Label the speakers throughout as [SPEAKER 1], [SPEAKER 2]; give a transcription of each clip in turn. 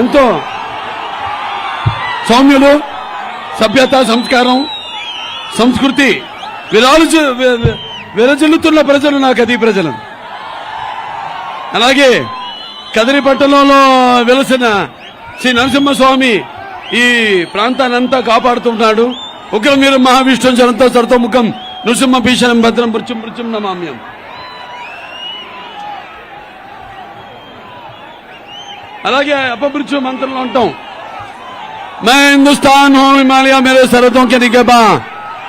[SPEAKER 1] ఎంతో. సౌమ్యులు సభ్యత సంస్కారం సంస్కృతి విరాలు విరజిల్లుతున్న ప్రజలు నా కది ప్రజలు. అలాగే కదిరి పట్టణంలో వెలసిన శ్రీ నరసింహస్వామి ఈ ప్రాంతాన్నంతా కాపాడుతున్నాడు. ఉగ్రం మీరు మహావిష్ణు జనంతో సరతో ముఖం నృసింహ భీషణం భద్రం మృత్యుం మృత్యుం నమామ్యం. అలాగే అపమృత్యు మంత్రంలో ఉంటాం मैं हिंदुस्तान हूँ हिमालय मेरे सरहदों के निगेबा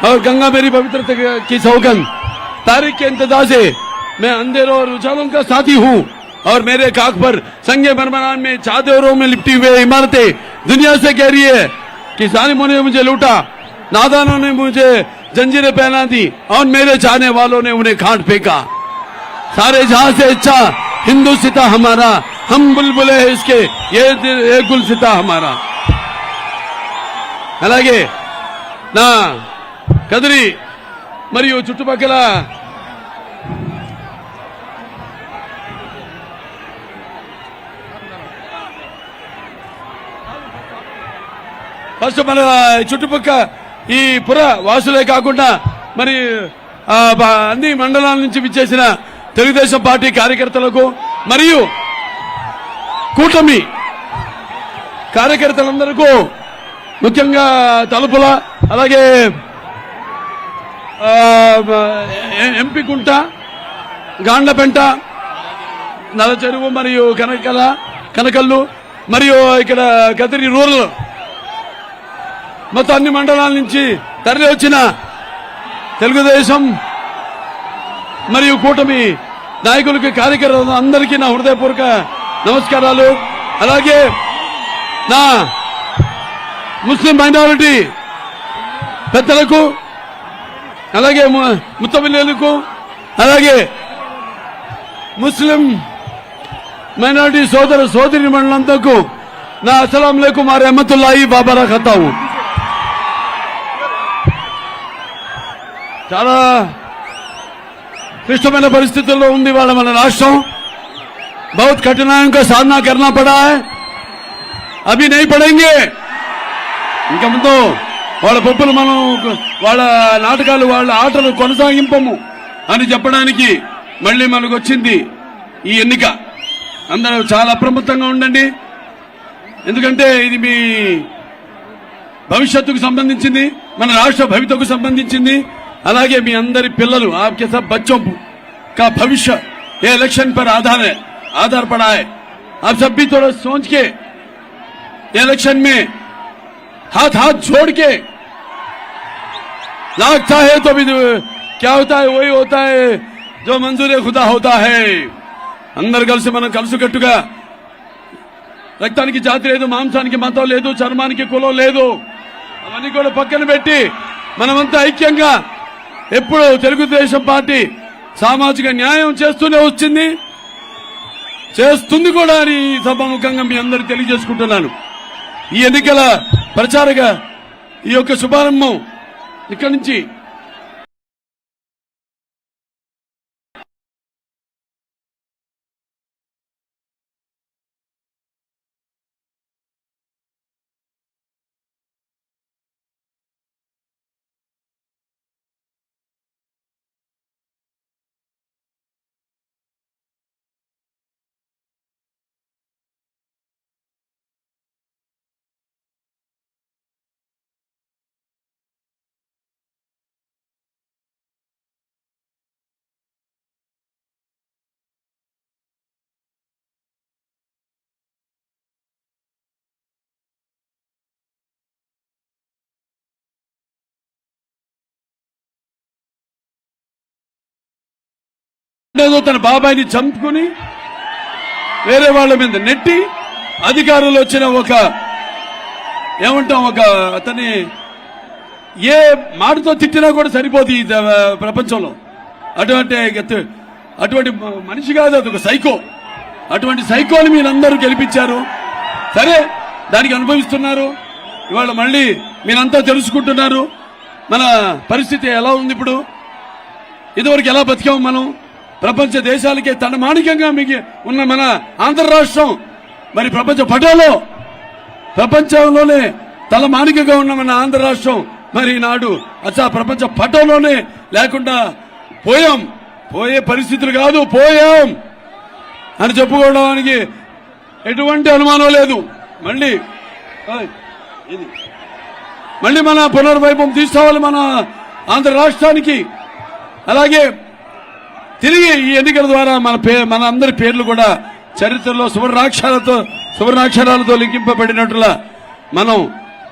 [SPEAKER 1] और गंगा मेरी पवित्रता की सौगंध तारीख के इंतजार से मैं अंधेरों और उजालों का साथी हूँ और मेरे काक पर संगे मरमरान में चादरों में लिपटी हुए इमारतें दुनिया से कह रही है कि जालिमों ने मुझे लूटा नादानों ने मुझे जंजीरें पहना दी और मेरे चाहने वालों ने उन्हें खाट फेंका सारे जहां से अच्छा हिंदू सिता हमारा हम बुलबुले हैं इसके ये दिल- ये गुल सिता हमारा అలాగే నా కదిరి మరియు చుట్టుపక్కల ఫస్ట్ మన చుట్టుపక్క ఈ పుర వాసులే కాకుండా మరి ఆ, బ- అన్ని మండలాల నుంచి విచ్చేసిన తెలుగుదేశం పార్టీ కార్యకర్తలకు మరియు కూటమి కార్యకర్తలందరికీ ముఖ్యంగా తలుపుల అలాగే ఆ, ఎ- ఎంపీ గాండ్లపెంట నలచెరువు మరియు కనకల కనకల్లు మరియు ఇక్కడ కదిరి రూరల్. మొత్తం అన్ని మండలాల నుంచి తరలి వచ్చిన తెలుగుదేశం మరియు కూటమి నాయకులకి కార్యకర్తలు అందరికీ నా హృదయపూర్వక నమస్కారాలు. అలాగే నా ముస్లిం మైనారిటీ పెద్దలకు అలాగే ము- అలాగే ముస్లిం మైనారిటీ సోదర సోదరి మండలంతకు నా అస్సలం లేకుమ్ ఆ బాబారా ఖతావు చాలా క్లిష్టమైన పరిస్థితుల్లో ఉంది వాళ్ళ మన రాష్ట్రం. बहुत कठिनाइयों का सामना करना पड़ा है अभी नहीं पड़ेंगे ఇంకా ముందు వాళ్ళ పప్పులు మనం వాళ్ళ నాటకాలు వాళ్ళ ఆటలు కొనసాగింపము అని చెప్పడానికి మళ్ళీ మనకు వచ్చింది ఈ ఎన్నిక అందరూ చాలా అప్రమత్తంగా ఉండండి ఎందుకంటే ఇది మీ భవిష్యత్తుకు సంబంధించింది మన రాష్ట్ర భవితకు సంబంధించింది అలాగే మీ అందరి పిల్లలు आपके सब बच्चों का भविष्य ये इलेक्शन पर आधार है आधार पड़ा है आप सब भी थोड़ा सोच के इलेक्शन में हाथ हाथ जोड़ के लागता है तो भी क्या होता है वही होता है जो मंजूर खुदा होता है అందరు కలిసి మనం కలుసుకట్టుగా రక్తానికి జాతి లేదు మాంసానికి మతం లేదు చర్మానికి కులం లేదు అవన్నీ కూడా పక్కన పెట్టి మనమంతా ఐక్యంగా ఎప్పుడు తెలుగుదేశం పార్టీ సామాజిక న్యాయం చేస్తూనే వచ్చింది చేస్తుంది కూడా అని ఈ సభాముఖంగా మీ అందరికి తెలియజేసుకుంటున్నాను. ఈ ఎన్నికల ప్రచారగా ఈ యొక్క శుభారంభం ఇక్కడి నుంచి ఏదో తన బాబాయిని చంపుకుని వేరే వాళ్ళ మీద నెట్టి అధికారులు వచ్చిన ఒక ఏమంటాం ఒక అతని ఏ మాటతో తిట్టినా కూడా సరిపోదు ఈ ప్రపంచంలో. అటువంటి అటువంటి మనిషి కాదు అది ఒక సైకో. అటువంటి సైకోని మీరందరూ గెలిపించారు. సరే దానికి అనుభవిస్తున్నారు. ఇవాళ మళ్ళీ మీరంతా తెలుసుకుంటున్నారు. మన పరిస్థితి ఎలా ఉంది ఇప్పుడు? ఇదివరకు ఎలా బతికాము మనం? ప్రపంచ దేశాలకే తన మాణికంగా మిగి ఉన్న మన ఆంధ్ర రాష్ట్రం మరి ప్రపంచ పటంలో ప్రపంచంలోనే తలమానికగా ఉన్న మన ఆంధ్ర రాష్ట్రం మరి నాడు అచ్చా ప్రపంచ పటంలోనే లేకుండా పోయాం. పోయే పరిస్థితులు కాదు పోయాం అని చెప్పుకోవడానికి ఎటువంటి అనుమానం లేదు. మళ్ళీ ఇది. మళ్ళీ మన పునర్వైభవం తీసుకోవాలి మన ఆంధ్ర రాష్ట్రానికి. అలాగే తిరిగి ఈ ఎన్నికల ద్వారా మన పే మన అందరి పేర్లు కూడా చరిత్రలో సువర్ణాక్షరాలతో సువర్ణాక్షరాలతో లింకింపబడినట్లుగా మనం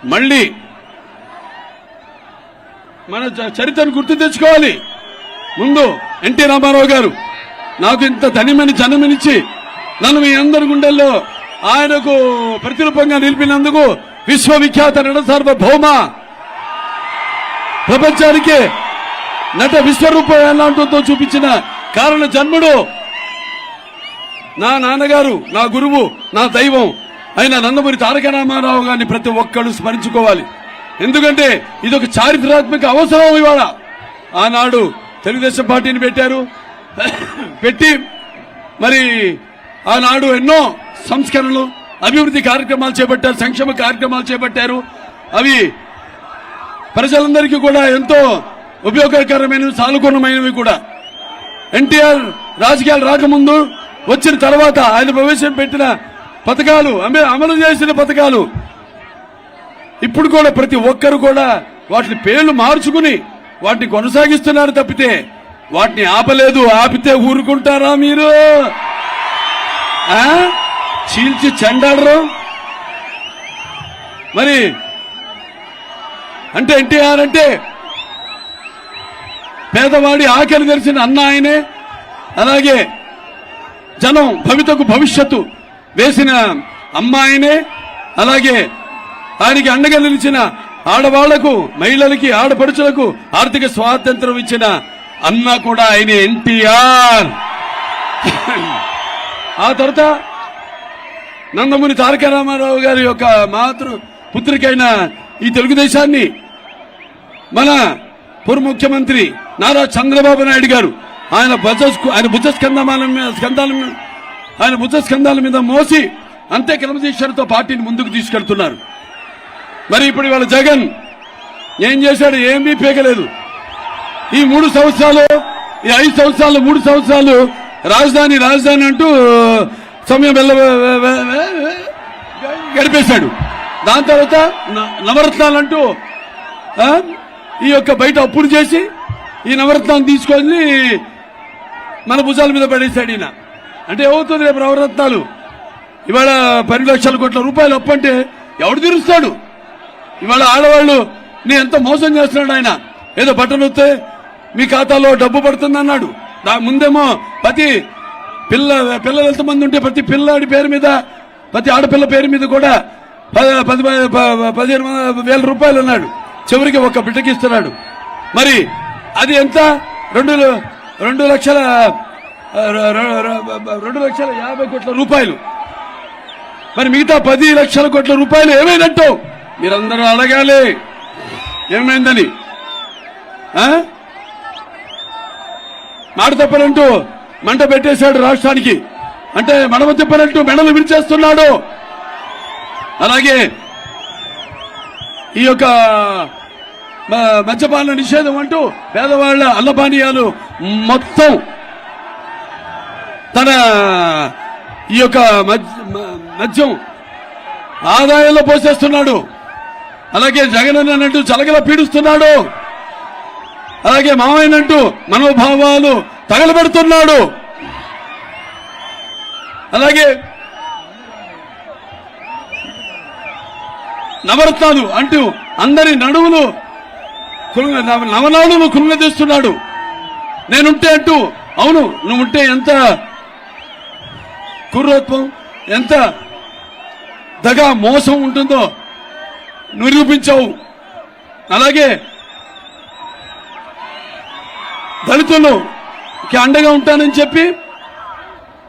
[SPEAKER 1] మళ్ళీ మన చరిత్రను గుర్తు తెచ్చుకోవాలి. ముందు ఎన్టీ రామారావు గారు నాకు ఇంత ధనిమని జన్మనిచ్చి నన్ను మీ అందరి గుండెల్లో ఆయనకు ప్రతిరూపంగా నిలిపినందుకు విశ్వవిఖ్యాత నట సార్వభౌమ ప్రపంచానికి నట విశ్వరూపం ఎలాంటితో చూపించిన కారణ జన్ముడు. నా నాన్నగారు నా గురువు నా దైవం అయిన నందమూరి తారక రామారావు గారిని ప్రతి ఒక్కళ్ళు స్మరించుకోవాలి. ఎందుకంటే ఇది ఒక చారిత్రాత్మక అవసరం ఇవాళ. ఆనాడు తెలుగుదేశం పార్టీని పెట్టారు. పెట్టి మరి ఆనాడు ఎన్నో సంస్కరణలు అభివృద్ధి కార్యక్రమాలు చేపట్టారు సంక్షేమ కార్యక్రమాలు చేపట్టారు. అవి ప్రజలందరికీ కూడా ఎంతో ఉపయోగకరమైనవి సానుకూలమైనవి కూడా. ఎన్టీఆర్ రాజకీయాలు రాకముందు వచ్చిన తర్వాత ఆయన ప్రవేశపెట్టిన పథకాలు అమె- అమలు చేసిన పథకాలు ఇప్పుడు కూడా ప్రతి ఒక్కరు కూడా వాటిని పేర్లు మార్చుకుని వాటిని కొనసాగిస్తున్నారు తప్పితే వాటిని ఆపలేదు ఆపితే ఊరుకుంటారా మీరు? చీల్చి చెండాడరు? మరి అంటే ఎన్టీఆర్ అంటే పేదవాడి ఆకలి తెరిచిన అన్న ఆయనే. అలాగే జనం భవితకు భవిష్యత్తు వేసిన అమ్మాయినే అలాగే ఆయనకి అండగా నిలిచిన ఆడవాళ్ళకు మహిళలకి ఆడపడుచులకు ఆర్థిక స్వాతంత్రం ఇచ్చిన అన్న కూడా ఆయన ఎన్టీఆర్. ఆ తర్వాత నందమూరి తారక రామారావు గారి యొక్క మాతృ పుత్రికైన ఈ తెలుగుదేశాన్ని మన పూర్వ ముఖ్యమంత్రి నారా చంద్రబాబు నాయుడు గారు ఆయన భుజ ఆయన భుజ స్కంధాల మీద స్కంధాల మీద ఆయన భుజ స్కంధాల మీద మోసి అంతే క్రమశిక్షణతో పార్టీని ముందుకు తీసుకెళ్తున్నారు. మరి ఇప్పుడు ఇవాళ జగన్ ఏం చేశాడు? ఏమీ పీకలేదు. ఈ మూడు సంవత్సరాలు ఈ ఐదు సంవత్సరాలు మూడు సంవత్సరాలు రాజధాని రాజధాని అంటూ సమయం వెళ్ళ గడిపేశాడు. దాని తర్వాత న- నవరత్నాలంటూ ఈ యొక్క బయట అప్పులు చేసి ఈ నవరత్నాన్ని తీసుకొని మన భుజాల మీద పడేశాడు ఈయన. అంటే ఏమవుతుంది రేపు నవరత్నాలు? ఇవాళ పది లక్షల కోట్ల రూపాయలు అప్పంటే ఎవడు తీరుస్తాడు? ఇవాళ ఆడవాళ్ళు నీ ఎంత మోసం చేస్తున్నాడు ఆయన? ఏదో బట్టలు వస్తే మీ ఖాతాలో డబ్బు పడుతుంది అన్నాడు దా ముందేమో ప్రతి పిల్ల పిల్లలు ఎంతమంది ఉంటే ప్రతి పిల్లాడి పేరు మీద ప్రతి ఆడపిల్ల పేరు మీద కూడా పది పది పదిహేను వేల రూపాయలు అన్నాడు. చివరికి ఒక బిడ్డకి ఇస్తున్నాడు. మరి అది ఎంత? రెండు రెండు లక్షల రెండు లక్షల యాభై కోట్ల రూపాయలు. మరి మిగతా పది లక్షల కోట్ల రూపాయలు ఏమైనట్టు? మీరందరూ అడగాలి. ఏమైందని? మాట తప్పనంటూ మంట పెట్టేశాడు రాష్ట్రానికి. అంటే మడమ తిప్పనంటూ మెడలు విరిచేస్తున్నాడు. అలాగే ఈ యొక్క మద్యపాన నిషేధం అంటూ పేదవాళ్ళ అల్లపానీయాలు మొత్తం తన ఈ యొక్క మద్యం ఆదాయంలో పోసేస్తున్నాడు. అలాగే జగన్ అన్నట్టు చలగల పీడిస్తున్నాడు. అలాగే మామయ్యనంటూ మనోభావాలు తగలబెడుతున్నాడు. అలాగే నవరత్నాలు అంటూ అందరి నడువులు కృంగ- నవ- కృంగదీస్తున్నాడు నేనుంటే అంటూ అవును నువ్వుంటే ఎంత కుర్రోత్వం ఎంత దగా మోసం ఉంటుందో నిరూపించావు. అలాగే దళితులు అండగా ఉంటానని చెప్పి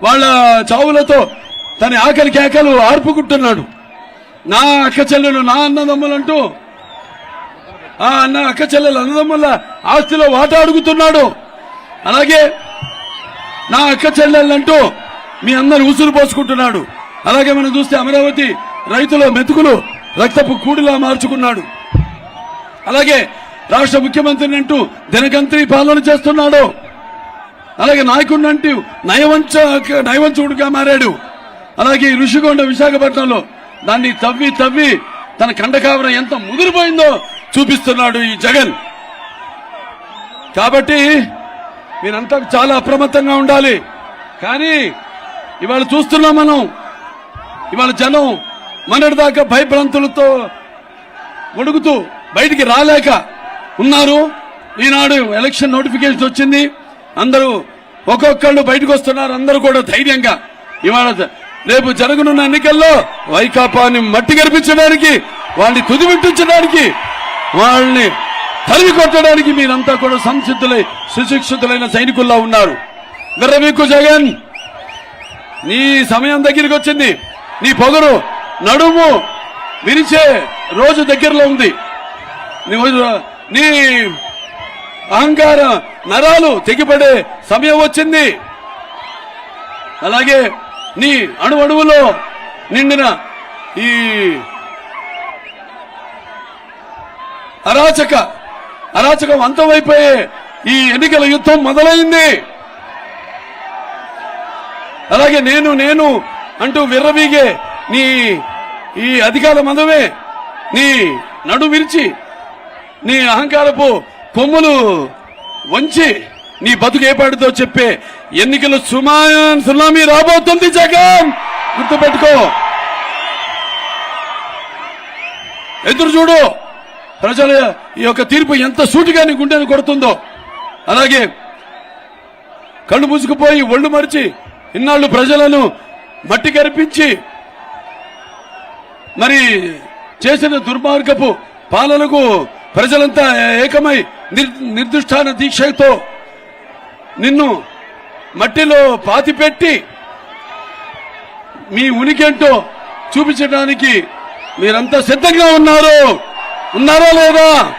[SPEAKER 1] వాళ్ళ చావులతో తన ఆకలి కేకలు ఆర్పుకుంటున్నాడు. నా అక్క చెల్లెలు నా అన్నదమ్ములంటూ ఆ అన్న అక్క చెల్లెలు అన్నదమ్ముల ఆస్తిలో వాటా అడుగుతున్నాడు. అలాగే నా అక్క చెల్లెళ్ళంటూ మీ అందరు ఉసురు పోసుకుంటున్నాడు. అలాగే మనం చూస్తే అమరావతి రైతుల మెతుకులు రక్తపు కూడిలా మార్చుకున్నాడు. అలాగే రాష్ట్ర ముఖ్యమంత్రిని అంటూ దినగంత్రి పాలన చేస్తున్నాడు. అలాగే నాయకుడిని అంటూ నయవంచ నయవంచుడుగా మారాడు. అలాగే ఈ ఋషికొండ విశాఖపట్నంలో దాన్ని తవ్వి తవ్వి తన కండకావరం ఎంత ముదిరిపోయిందో చూపిస్తున్నాడు ఈ జగన్. కాబట్టి మీరంతా చాలా అప్రమత్తంగా ఉండాలి. కానీ ఇవాళ చూస్తున్నాం మనం. ఇవాళ జనం మొన్నటిదాకా భయభ్రాంతులతో గొడుగుతూ బయటికి రాలేక ఉన్నారు. ఈనాడు ఎలక్షన్ నోటిఫికేషన్ వచ్చింది. అందరూ ఒక్కొక్కళ్ళు బయటకు వస్తున్నారు. అందరూ కూడా ధైర్యంగా ఇవాళ రేపు జరగనున్న ఎన్నికల్లో వైకాపాని మట్టి గర్పించడానికి వాళ్ళని తుదిమిట్టించడానికి వాళ్ళని తరిమి కొట్టడానికి మీరంతా కూడా సంసిద్ధులై సుశిక్షితులైన సైనికుల్లా ఉన్నారు. విర్రవీక్కు జగన్! నీ సమయం దగ్గరికి వచ్చింది. నీ పొగరు నడుము విరిచే రోజు దగ్గరలో ఉంది. నీ అహంకార నరాలు తెగిపడే సమయం వచ్చింది. అలాగే నీ అణువణువులో నిండిన ఈ అరాచక అరాచకం అంతమైపోయే ఈ ఎన్నికల యుద్ధం మొదలైంది. అలాగే నేను నేను అంటూ విర్రవీగే నీ ఈ అధికార మదమే నీ నడు విరిచి నీ అహంకారపు కొమ్ములు వంచి నీ బతుకు ఏపాటితో చెప్పే ఎన్నికలు సుమాన్ సునామీ రాబోతుంది జగన్! గుర్తుపెట్టుకో! ఎదురు చూడు! ప్రజల ఈ యొక్క తీర్పు ఎంత సూటిగా నీ గుండెను కొడుతుందో. అలాగే కళ్ళు మూసుకుపోయి ఒళ్ళు మరిచి ఇన్నాళ్ళు ప్రజలను మట్టి కరిపించి మరి చేసిన దుర్మార్గపు పాలనకు ప్రజలంతా ఏకమై నిర్- నిర్దిష్టాన దీక్షతో నిన్ను మట్టిలో పాతిపెట్టి మీ ఉనికేంటో చూపించడానికి మీరంతా సిద్ధంగా ఉన్నారు. ఉన్నారా లేదా?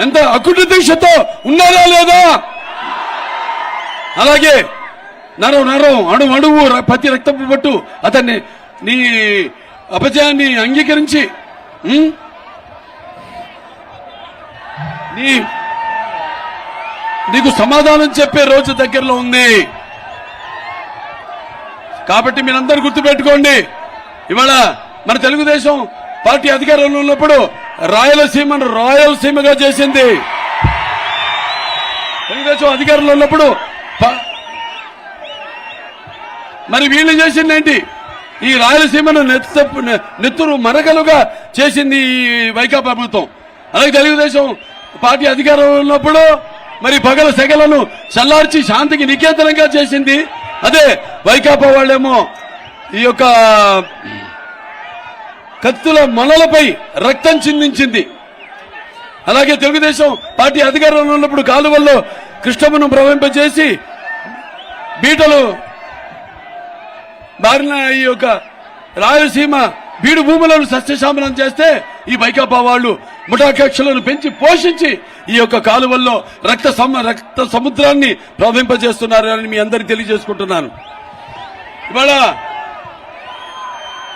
[SPEAKER 1] ఎంత అకుట దీక్షతో ఉన్నారా లేదా? అలాగే నరం నరం అణు అణువు ర- ప్రతి రక్తపు పట్టు అతన్ని నీ అపజయాన్ని అంగీకరించి నీ నీకు సమాధానం చెప్పే రోజు దగ్గరలో ఉంది. కాబట్టి మీరందరూ గుర్తుపెట్టుకోండి. ఇవాళ మన తెలుగుదేశం పార్టీ అధికారంలో ఉన్నప్పుడు రాయలసీమను రాయలసీమగా చేసింది. తెలుగుదేశం అధికారంలో ఉన్నప్పుడు మరి వీళ్ళు చేసింది ఏంటి? ఈ రాయలసీమను నెత్తు నెత్తురు మరకలుగా చేసింది ఈ వైకాపా ప్రభుత్వం. అలాగే తెలుగుదేశం పార్టీ అధికారంలో ఉన్నప్పుడు మరి పగల సెగలను చల్లార్చి శాంతికి నికేతనంగా చేసింది. అదే వైకాపా వాళ్ళేమో ఈ యొక్క కత్తుల మనలపై రక్తం చిందించింది. అలాగే తెలుగుదేశం పార్టీ అధికారంలో ఉన్నప్పుడు కాలువల్లో కృష్ణమును ప్రవహింపజేసి బీటలు బారిన ఈ యొక్క రాయలసీమ బీడు భూములను సస్యశామనం చేస్తే ఈ వైకాపా వాళ్ళు ముఠాకక్షలను పెంచి పోషించి ఈ యొక్క కాలువల్లో రక్త సమ రక్త సముద్రాన్ని ప్రవహింపజేస్తున్నారని మీ అందరికి తెలియజేసుకుంటున్నాను. ఇవాళ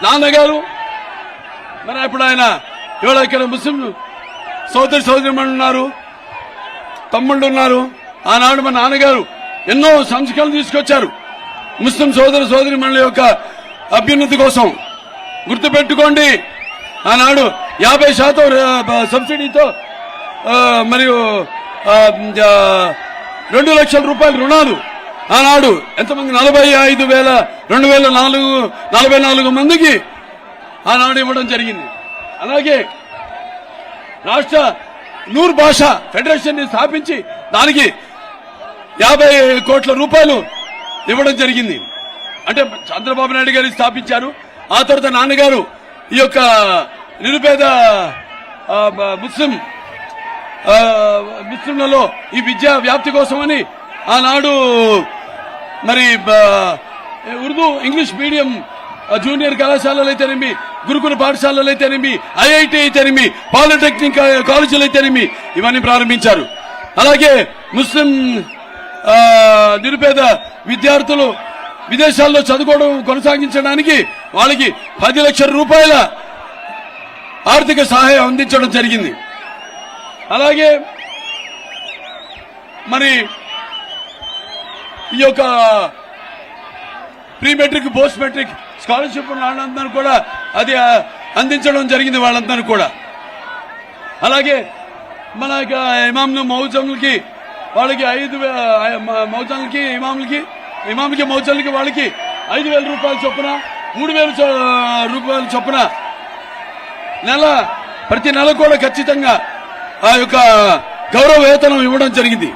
[SPEAKER 1] నాన్నగారు మరి ఇప్పుడు ఆయన ఇవాళ ఇక్కడ ముస్లిం సోదరి సోదరిమణులు ఉన్నారు తమ్ముళ్ళు ఉన్నారు. ఆనాడు మా నాన్నగారు ఎన్నో సంస్కరణలు తీసుకొచ్చారు. ముస్లిం సోదర సోదరి యొక్క అభ్యున్నతి కోసం గుర్తుపెట్టుకోండి. ఆనాడు యాభై శాతం సబ్సిడీతో మరియు రెండు లక్షల రూపాయల రుణాలు. ఆనాడు ఎంతమంది? నలభై ఐదు వేల రెండు వేల నాలుగు నలభై నాలుగు మందికి ఆనాడు ఇవ్వడం జరిగింది. అలాగే రాష్ట్ర నూర్ భాష ఫెడరేషన్ని స్థాపించి దానికి యాభై కోట్ల రూపాయలు ఇవ్వడం జరిగింది. అంటే చంద్రబాబు నాయుడు గారు స్థాపించారు. ఆ తర్వాత నాన్నగారు ఈ యొక్క నిరుపేద ముస్లిం ఆ, ముస్లింలలో ఈ విద్యా వ్యాప్తి కోసమని ఆనాడు మరి ఉర్దూ ఇంగ్లీష్ మీడియం జూనియర్ కళాశాలలు అయితేనేమి గురుకుల పాఠశాలలు అయితేనేమి ఐఐటి అయితేనేమి పాలిటెక్నిక్ కాలేజీలు అయితేనేమి ఇవన్నీ ప్రారంభించారు. అలాగే ముస్లిం నిరుపేద విద్యార్థులు విదేశాల్లో చదువుకోవడం కొనసాగించడానికి వాళ్ళకి పది లక్షల రూపాయల ఆర్థిక సహాయం అందించడం జరిగింది. అలాగే మరి ఈ యొక్క pre matric post matric scholarship వాళ్ళందరూ కూడా అది అందించడం జరిగింది వాళ్ళందరూ కూడా. అలాగే మన యొక్క ఇమాంలు మౌజంలకి వాళ్ళకి ఐదు వే- మ- మౌజంలకి ఇమాంలకి ఇమాంలకి మౌజంలకి వాళ్ళకి ఐదు వేల రూపాయల చొప్పున మూడు వేల చొ- రూపాయల చొప్పున నెల ప్రతి నెల కూడా ఖచ్చితంగా ఆ యొక్క గౌరవ వేతనం ఇవ్వడం జరిగింది.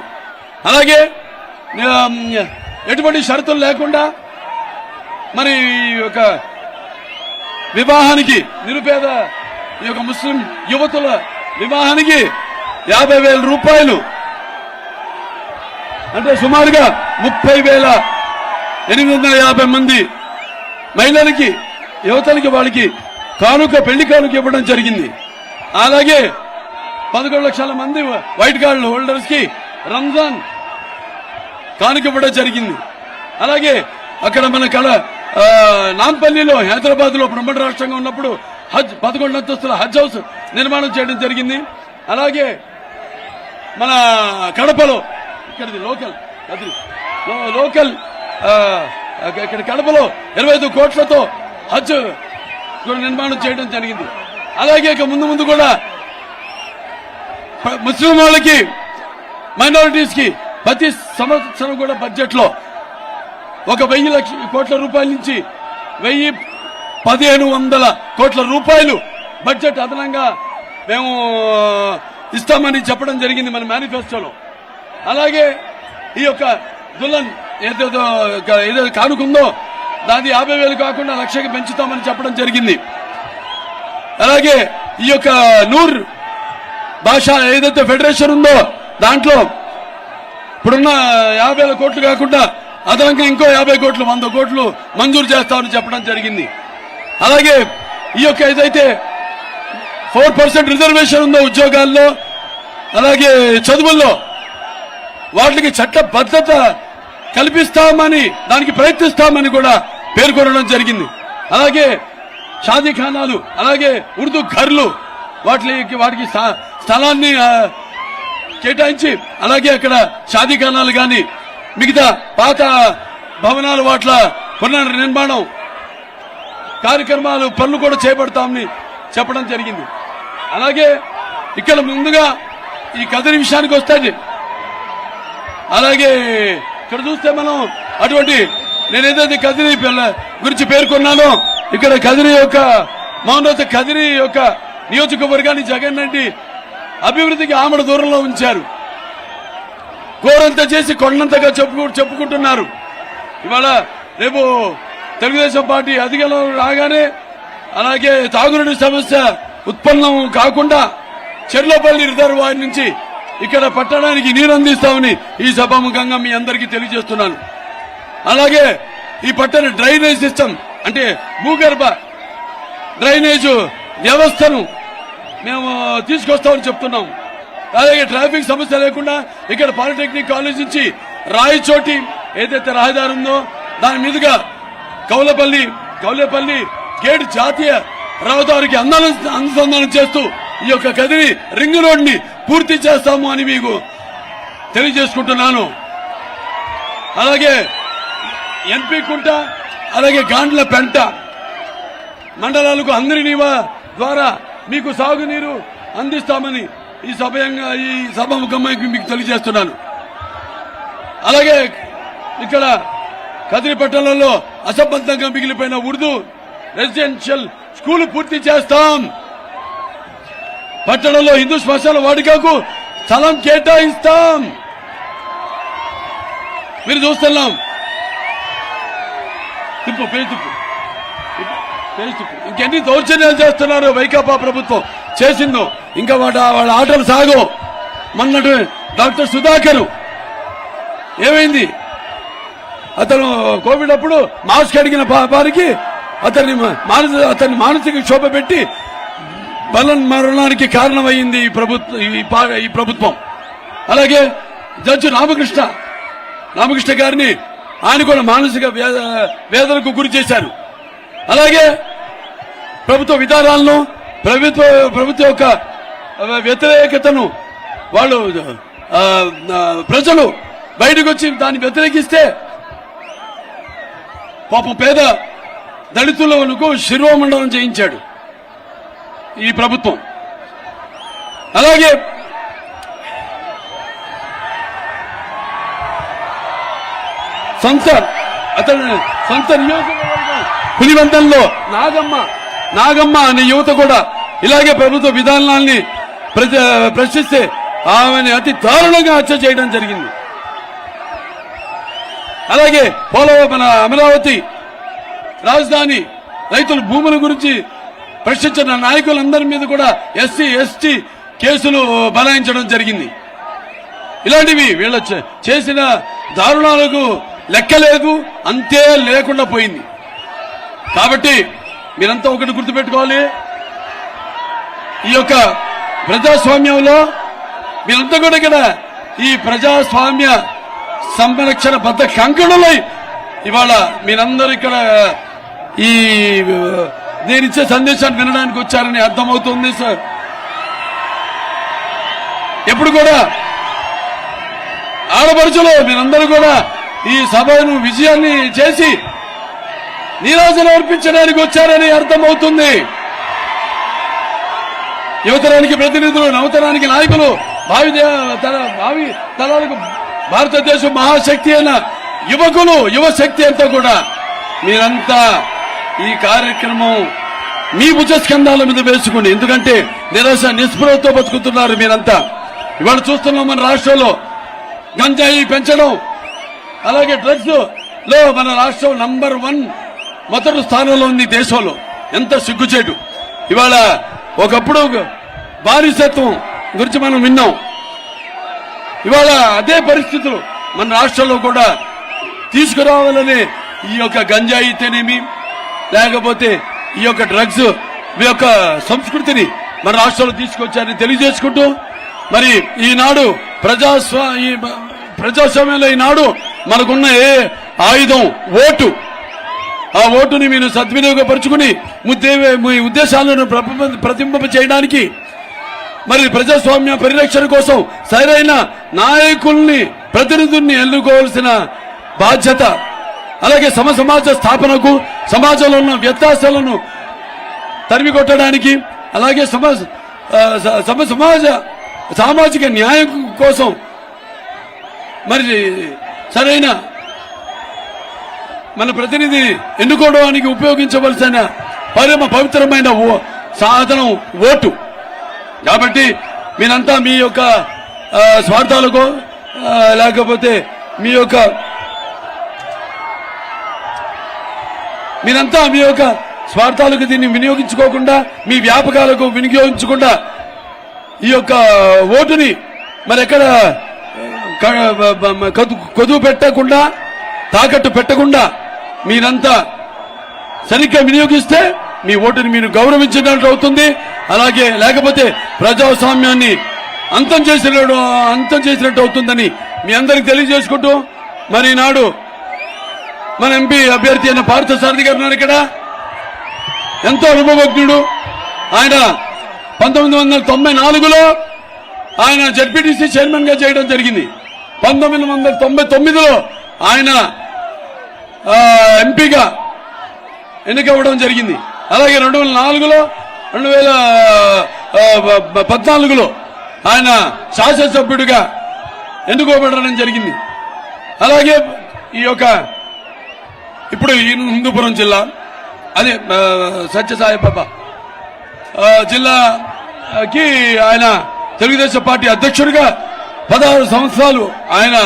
[SPEAKER 1] అలాగే ఎటువంటి షరతులు లేకుండా మరి ఈ యొక్క వివాహానికి నిరుపేద ఈ యొక్క ముస్లిం యువతుల వివాహానికి యాభై వేల రూపాయలు. అంటే సుమారుగా ముప్పై వేల ఎనిమిది వందల యాభై మంది మహిళలకి యువతలకి వాళ్ళకి కానుక పెళ్ళి కానుక ఇవ్వడం జరిగింది. అలాగే పదకొండు లక్షల మంది వైట్ కార్డు హోల్డర్స్కి రంజాన్ కానుక ఇవ్వడం జరిగింది. అలాగే అక్కడ మన కళ నాంపల్లిలో హైదరాబాద్లో బ్రహ్మణ రాష్ట్రంగా ఉన్నప్పుడు హజ్ పదకొండు అంతస్తుల హజ్ హౌస్ నిర్మాణం చేయడం జరిగింది. అలాగే మన కడపలో ఇక్కడిది లోకల్ అది లోకల్ ఇక్కడ కడపలో ఇరవై ఐదు కోట్లతో హజ్ నిర్మాణం చేయడం జరిగింది. అలాగే ఇక ముందు ముందు కూడా ముస్లిం వాళ్ళకి మైనారిటీస్కి ప్రతి సంవత్సరం కూడా బడ్జెట్లో ఒక వెయ్యి లక్ష కోట్ల రూపాయల నుంచి వెయ్యి పదిహేను వందల కోట్ల రూపాయలు బడ్జెట్ అదనంగా మేము ఇస్తామని చెప్పడం జరిగింది మన మేనిఫెస్టోలో. అలాగే ఈ యొక్క దుల్లన్ ఏదేదో క- ఏదైతే కానుకుందో దాని యాభై వేలు కాకుండా లక్షకి పెంచుతామని చెప్పడం జరిగింది. అలాగే ఈ యొక్క నూర్ భాష ఏదైతే ఫెడరేషన్ ఉందో దాంట్లో ఇప్పుడున్న యాభై వేల కోట్లు కాకుండా అదనంగా ఇంకో యాభై కోట్లు వంద కోట్లు మంజూరు చేస్తామని చెప్పడం జరిగింది. అలాగే ఈ యొక్క ఏదైతే ఫోర్ పర్సెంట్ రిజర్వేషన్ ఉందో ఉద్యోగాల్లో అలాగే చదువుల్లో వాటికి చట్ట భద్రత కల్పిస్తామని దానికి ప్రయత్నిస్తామని కూడా పేర్కొనడం జరిగింది. అలాగే షాదీఖానాలు అలాగే ఉర్దూ ఘర్లు వాటికి వాటికి స్థా- స్థలాన్ని కేటాయించి అలాగే అక్కడ షాదీఖానాలు కానీ మిగతా పాత భవనాలు వాట్ల పునర్ నిర్మాణం కార్యక్రమాలు పనులు కూడా చేపడతామని చెప్పడం జరిగింది. అలాగే ఇక్కడ ముందుగా ఈ కదిరి విషయానికి వస్తే అలాగే ఇక్కడ చూస్తే మనం అటువంటి నేను ఏదైతే కదిరి గురించి పేర్కొన్నానో ఇక్కడ కదిరి యొక్క మౌనత కదిరి యొక్క నియోజకవర్గాన్ని జగన్ రెడ్డి అభివృద్ధికి ఆమడ దూరంలో ఉంచారు. కోరంత చేసి కొండంతగా చెప్పు చెప్పుకుంటున్నారు. ఇవాళ రేపు తెలుగుదేశం పార్టీ అధికారంలో రాగానే అలాగే తాగునీటి సమస్య ఉత్పన్నం కాకుండా చెర్లపల్లి రిజర్వాయర్ నుంచి ఇక్కడ పట్టడానికి నీరు అందిస్తామని ఈ సభాముఖంగా మీ అందరికీ తెలియజేస్తున్నాను. అలాగే ఈ పట్టణ డ్రైనేజ్ సిస్టమ్ అంటే భూగర్భ డ్రైనేజ్ వ్యవస్థను మేము తీసుకొస్తామని చెప్తున్నాం. అలాగే ట్రాఫిక్ సమస్య లేకుండా ఇక్కడ పాలిటెక్నిక్ కాలేజ్ నుంచి రాయచోటి ఏదైతే రహదారి ఉందో దాని మీదుగా కౌలపల్లి కౌలపల్లి గేట్ జాతీయ రహదారికి అనుసంధానం చేస్తూ ఈ యొక్క గదిని రింగ్ రోడ్ని పూర్తి చేస్తాము అని మీకు తెలియజేసుకుంటున్నాను. అలాగే ఎంపీ కుంట అలాగే గాండ్ల పెంట మండలాలకు అందరి ద్వారా మీకు సాగునీరు అందిస్తామని ఈ సభయంగా ఈ సభాముఖంగా మీకు తెలియజేస్తున్నాను. అలాగే ఇక్కడ కదిరి పట్టణంలో అసంబద్ధంగా మిగిలిపోయిన ఉర్దూ రెసిడెన్షియల్ స్కూల్ పూర్తి చేస్తాం. పట్టణంలో హిందూ శ్మశాల వాడికకు స్థలం కేటాయిస్తాం. మీరు చూస్తున్నాం. తిప్పు పేరు తిప్పు. పేరు తిప్పు. ఇంకెన్ని దౌర్జన్యాలు చేస్తున్నారు వైకాపా ప్రభుత్వం. చేసిందో. ఇంకా వాట వాళ్ళ ఆటలు సాగో. మొన్నటి డాక్టర్ సుధాకర్. ఏమైంది? అతను కోవిడ్ అప్పుడు మాస్క్ అడిగిన పా- వారికి అతన్ని మానసిక అతన్ని మానసిక క్షోభ పెట్టి బలం మరణానికి కారణమైంది ఈ ప్రభుత్వం ఈ పా- ఈ ప్రభుత్వం. అలాగే జడ్జి రామకృష్ణ. రామకృష్ణ గారిని ఆయన కూడా మానసిక వేద- వేదనకు గురి చేశారు. అలాగే ప్రభుత్వ విధానాలను ప్రభుత్వ ప్రభుత్వ యొక్క వ్యతిరేకతను వాళ్ళు ప్రజలు బయటకు వచ్చి దాన్ని వ్యతిరేకిస్తే పాపం పేద దళితులకు శిరోమండలం చేయించాడు ఈ ప్రభుత్వం. అలాగే సంస్థ అతను సంస్థ నియోజకవర్గం పులివంతంలో నాగమ్మ నాగమ్మ అనే యువత కూడా ఇలాగే ప్రభుత్వ విధానాల్ని ప్రజ- ప్రశ్నిస్తే ఆమెని అతి దారుణంగా హత్య చేయడం జరిగింది. అలాగే పోలవరం మన అమరావతి రాజధాని రైతుల భూముల గురించి ప్రశ్నించిన నాయకులందరి మీద కూడా ఎస్సీ ఎస్టీ కేసులు బనాయించడం జరిగింది. ఇలాంటివి వీళ్ళ చే- చేసిన దారుణాలకు లెక్కలేదు అంతే లేకుండా పోయింది. కాబట్టి మీరంతా ఒకటి గుర్తుపెట్టుకోవాలి. ఈ యొక్క ప్రజాస్వామ్యంలో మీరంతా కూడా ఇక్కడ ఈ ప్రజాస్వామ్య సంరక్షణ బద్ద కంకణులై ఇవాళ మీరందరూ ఇక్కడ ఈ నేను ఇచ్చే సందేశాన్ని వినడానికి వచ్చారని అర్థమవుతుంది సార్. ఎప్పుడు కూడా ఆడపడుచులు మీరందరూ కూడా ఈ సభను విజయాన్ని చేసి నీరాజు నేర్పించడానికి వచ్చారని అర్థమవుతుంది. యువతరానికి ప్రతినిధులు నవతరానికి నాయకులు భావి భావి తరాలకు భారతదేశం మహాశక్తి అయిన యువకులు యువశక్తి అంతా కూడా మీరంతా ఈ కార్యక్రమం మీ భుజస్కంధాల మీద వేసుకోండి. ఎందుకంటే నిరాశ నిస్పృహతో బతుకుతున్నారు మీరంతా. ఇవాళ చూస్తున్నాం మన రాష్ట్రంలో గంజాయి పెంచడం అలాగే డ్రగ్స్లో మన రాష్ట్రం నంబర్ వన్ మొదటి స్థానంలో ఉంది దేశంలో ఎంత సిగ్గుచేటు. ఇవాళ ఒకప్పుడు బానిసత్వం గురించి మనం విన్నాం. ఇవాళ అదే పరిస్థితులు మన రాష్ట్రంలో కూడా తీసుకురావాలని ఈ యొక్క గంజాయి అయితేనేమి లేకపోతే ఈ యొక్క డ్రగ్స్ ఈ యొక్క సంస్కృతిని మన రాష్ట్రంలో తీసుకొచ్చారని తెలియజేసుకుంటూ మరి ఈనాడు ప్రజాస్వా ప్రజాస్వామ్యంలో ఈనాడు మనకున్న ఏ ఆయుధం ఓటు ఆ ఓటుని మీరు సద్వినియోగపరుచుకుని ముద్దే మీ ఉద్దేశాలను ప్రతిబింబ- ప్రతిబింబ చేయడానికి మరి ప్రజాస్వామ్య పరిరక్షణ కోసం సరైన నాయకుల్ని ప్రతినిధుల్ని ఎన్నుకోవాల్సిన బాధ్యత అలాగే సమ సమాజ స్థాపనకు సమాజంలో ఉన్న వ్యత్యాసాలను తరిమి కొట్టడానికి అలాగే సమాజ సమ సమాజ సామాజిక న్యాయం కోసం మరి సరైన మన ప్రతినిధి ఎన్నుకోవడానికి ఉపయోగించవలసిన పరమ పవిత్రమైన ఓ- సాధనం ఓటు. కాబట్టి మీరంతా మీ యొక్క స్వార్థాలకు లేకపోతే మీ యొక్క మీరంతా మీ యొక్క స్వార్థాలకు దీన్ని వినియోగించుకోకుండా మీ వ్యాపకాలకు వినియోగించకుండా ఈ యొక్క ఓటుని మరి ఎక్కడ కొదువు పెట్టకుండా తాకట్టు పెట్టకుండా మీరంతా సరిగ్గా వినియోగిస్తే మీ ఓటుని మీరు గౌరవించినట్టు అవుతుంది. అలాగే లేకపోతే ప్రజాస్వామ్యాన్ని అంతం చేసిన అంతం చేసినట్టు అవుతుందని మీ అందరికి తెలియజేసుకుంటూ మరి నాడు మన ఎంపీ అభ్యర్థి అయిన పార్థసారథి గారు ఉన్నారు ఇక్కడ. ఎంతో అనుభవజ్ఞుడు ఆయన పంతొమ్మిది వందల తొంభై నాలుగులో ఆయన జడ్పీటీసీ చైర్మన్గా చేయడం జరిగింది. పంతొమ్మిది వందల తొంభై తొమ్మిదిలో ఆయన ఎంపీగా ఎన్నికవ్వడం జరిగింది. అలాగే రెండు వేల నాలుగులో రెండు వేల పద్నాలుగులో ఆయన శాసనసభ్యుడిగా ఎన్నుకోబడడం జరిగింది. అలాగే ఈ యొక్క ఇప్పుడు ఈ హిందూపురం జిల్లా అదే ఆ, సత్యసాయి బాబా జిల్లాకి ఆయన తెలుగుదేశం పార్టీ అధ్యక్షుడిగా పదహారు సంవత్సరాలు ఆయన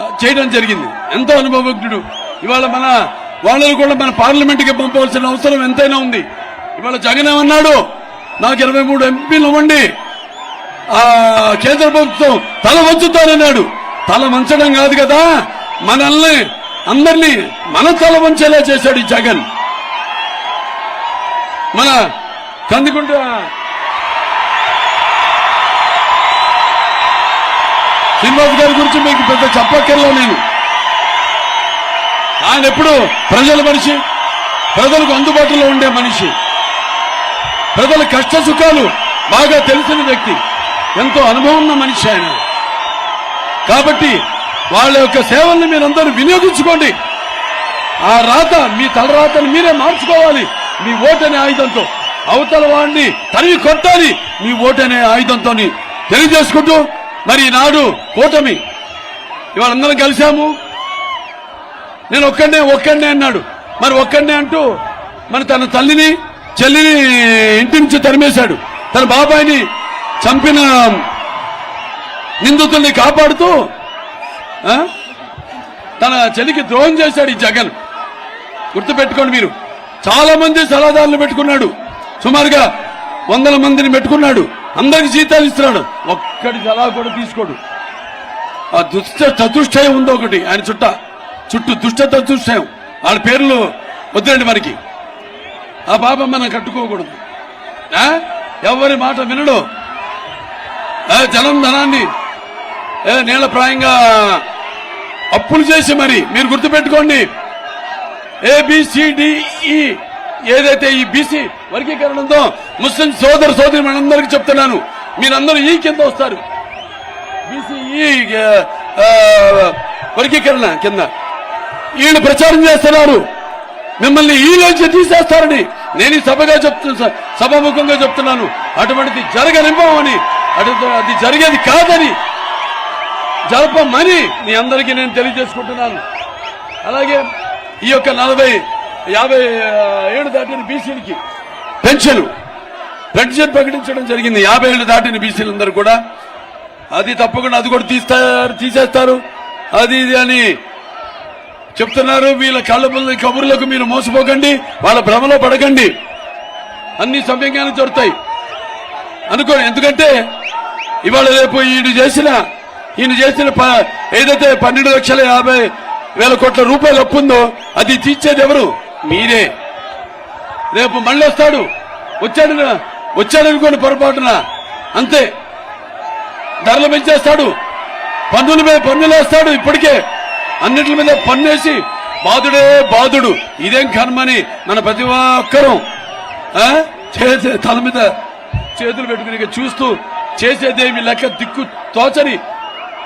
[SPEAKER 1] చేయడం జరిగింది. ఎంతో అనుభవజ్ఞుడు. ఇవాళ మన వాళ్ళని కూడా మన పార్లమెంట్కి పంపవలసిన అవసరం ఎంతైనా ఉంది. ఇవాళ జగన్ ఏమన్నాడు? నాకు ఇరవై మూడు ఎంపీలు ఇవ్వండి. ఆ కేంద్ర ప్రభుత్వం తల వంచుతానన్నాడు తల వంచడం కాదు కదా. మనల్ని అందరినీ మన తల వంచేలా చేశాడు ఈ జగన్. మన కందుకుంట శ్రీనివాస్ గారి గురించి మీకు పెద్ద చెప్పక్కర్లా నేను. ఆయన ఎప్పుడు ప్రజల మనిషి ప్రజలకు అందుబాటులో ఉండే మనిషి. ప్రజల కష్ట సుఖాలు బాగా తెలిసిన వ్యక్తి. ఎంతో అనుభవం ఉన్న మనిషి ఆయన. కాబట్టి వాళ్ళ యొక్క సేవల్ని మీరందరూ వినియోగించుకోండి. ఆ రాత మీ తలరాతను మీరే మార్చుకోవాలి. మీ ఓటనే ఆయుధంతో. అవతల వాడిని తరివి కొట్టాలి. మీ ఓటనే ఆయుధంతో తెలియజేసుకుంటూ మరి ఈనాడు కూటమి ఇవాళ అందరం కలిశాము. నేను ఒక్కడే ఒక్కడే అన్నాడు. మరి ఒక్కడే అంటూ మరి తన తల్లిని చెల్లిని ఇంటి నుంచి తరిమేశాడు. తన బాబాయిని చంపిన నిందితుల్ని కాపాడుతూ తన చెల్లికి ద్రోహం చేశాడు ఈ జగన్. గుర్తుపెట్టుకోండి మీరు. చాలా మంది సలహాదారులు పెట్టుకున్నాడు. సుమారుగా వందల మందిని పెట్టుకున్నాడు. అందరికి జీతాలు ఇస్తున్నాడు. ఒక్కడి సలహా కూడా తీసుకోడు. ఆ దుష్ట చతుష్టయం ఉందో ఒకటి ఆయన చుట్ట చుట్టూ దుష్ట చతుష్టయం. వాళ్ళ పేర్లు వద్దండి మనకి. ఆ పాపం మనం కట్టుకోకూడదు. ఆ? ఎవరి మాట వినడు. ఆ, జనం ధనాన్ని ఏ, నీళ్ళప్రాయంగా అప్పులు చేసి మరి మీరు గుర్తుపెట్టుకోండి. ఏబిసిడిఈ ఏదైతే ఈ బీసీ వర్గీకరణ ఉందో ముస్లిం సోదర సోదరి మనందరికీ చెప్తున్నాను. మీరందరూ ఈ కింద వస్తారు. బీసీఈ వర్గీకరణ కింద. వీళ్ళు ప్రచారం చేస్తున్నారు. మిమ్మల్ని ఈ లోంచి తీసేస్తారని నేను ఈ సభగా చెప్తున్నా సభాముఖంగా చెప్తున్నాను. అటువంటిది జరగనివ్వమని అటు అది జరిగేది కాదని జరపమని మీ అందరికీ నేను తెలియజేసుకుంటున్నాను. అలాగే ఈ యొక్క నలభై యాభై ఏడు దాటిన బీసీలకి పెన్షన్ పెన్షన్ ప్రకటించడం జరిగింది. యాభై ఏళ్ళు దాటిన బీసీలందరూ కూడా అది తప్పకుండా అది కూడా తీస్తారు తీసేస్తారు. అది ఇది అని చెప్తున్నారు. వీళ్ళ కళ్ళ కబుర్లకు మీరు మోసపోకండి. వాళ్ళ భ్రమలో పడకండి. అన్ని సమయంగానే దొరుకుతాయి అనుకో ఎందుకంటే ఇవాళ రేపు ఈయన చేసిన ఈయన చేసిన ప- ఏదైతే పన్నెండు లక్షల యాభై వేల కోట్ల రూపాయలు అప్పు అది తీర్చేది ఎవరు? మీరే. రేపు మళ్ళీ వస్తాడు వచ్చాడు వచ్చాడనుకోండి పొరపాటున. అంతే. ధరలు పెంచేస్తాడు. పన్నుల మీద పన్నులు వేస్తాడు ఇప్పటికే. అన్నిటి మీద పన్నేసి బాధుడే బాధుడు. ఇదేం కర్మని మన ప్రతి ఒక్కరూ చేసే తల మీద చేతులు పెట్టుకుని చూస్తూ చేసేదేమి లెక్క దిక్కు తోచని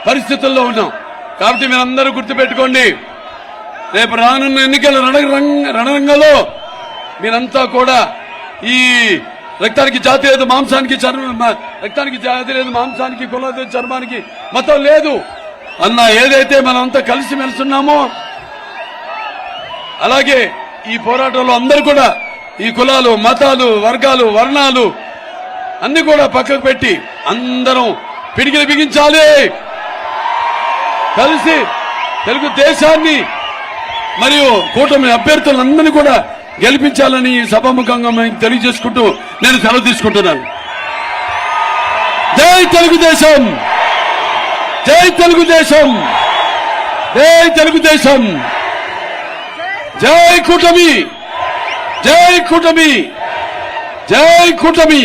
[SPEAKER 1] పరిస్థితుల్లో ఉన్నాం. కాబట్టి మీరందరూ గుర్తుపెట్టుకోండి. రేపు రానున్న ఎన్నికల రణరంగంలో మీరంతా కూడా ఈ రక్తానికి జాతి లేదు మాంసానికి చర్మం రక్తానికి జాతి లేదు మాంసానికి కుల చర్మానికి మతం లేదు. అన్న ఏదైతే మనమంతా కలిసి మెలుస్తున్నామో అలాగే ఈ పోరాటంలో అందరూ కూడా ఈ కులాలు మతాలు వర్గాలు వర్ణాలు అన్ని కూడా పక్కకు పెట్టి అందరం పిడికిలు బిగించాలి. కలిసి తెలుగు దేశాన్ని మరియు కూటమి అభ్యర్థులందరినీ కూడా గెలిపించాలని ఈ సభాముఖంగా మేము తెలియజేసుకుంటూ నేను సెలవు తీసుకుంటున్నాను. జై తెలుగుదేశం! జై తెలుగుదేశం! జై తెలుగుదేశం! జై కూటమి! జై కూటమి! జై కూటమి!